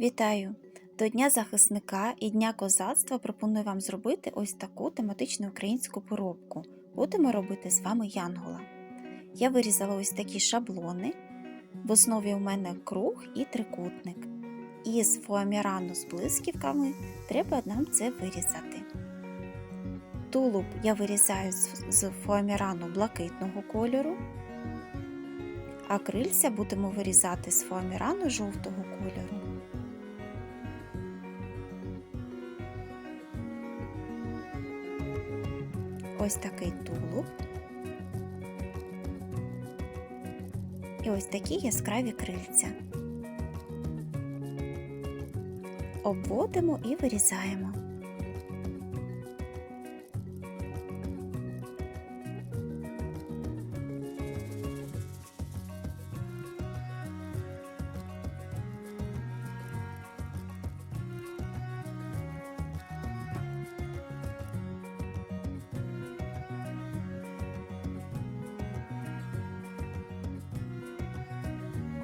Вітаю! До Дня захисника і Дня козацтва пропоную вам зробити ось таку тематичну українську поробку. Будемо робити з вами янгола. Я вирізала ось такі шаблони. В основі у мене круг і трикутник. І з фоамірану з блисківками треба нам це вирізати. Тулуб я вирізаю з- фоамірану блакитного кольору, а крильця будемо вирізати з фоамірану жовтого кольору. Ось такий тулуб. І ось такі яскраві крильця. Обводимо і вирізаємо.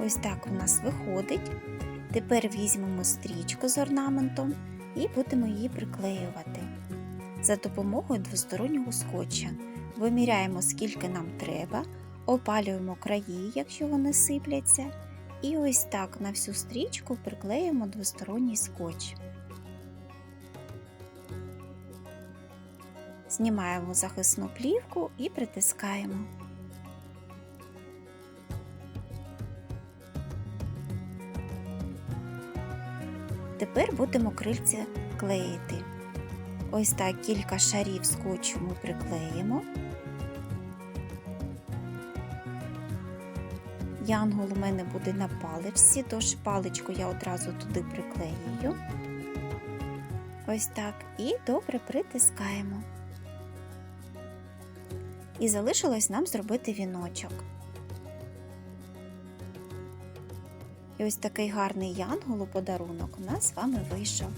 Ось так у нас виходить. Тепер візьмемо стрічку з орнаментом і будемо її приклеювати за допомогою двостороннього скотча. Виміряємо, скільки нам треба, опалюємо краї, якщо вони сипляться, і ось так на всю стрічку приклеїмо двосторонній скотч. Знімаємо захисну плівку і притискаємо. Тепер будемо крильця клеїти. Ось так кілька шарів скотчу ми приклеїмо. Янгол у мене буде на паличці, тож паличку я одразу туди приклеюю. Ось так. І добре притискаємо. І залишилось нам зробити віночок. І ось такий гарний янгол у подарунок у нас з вами вийшов.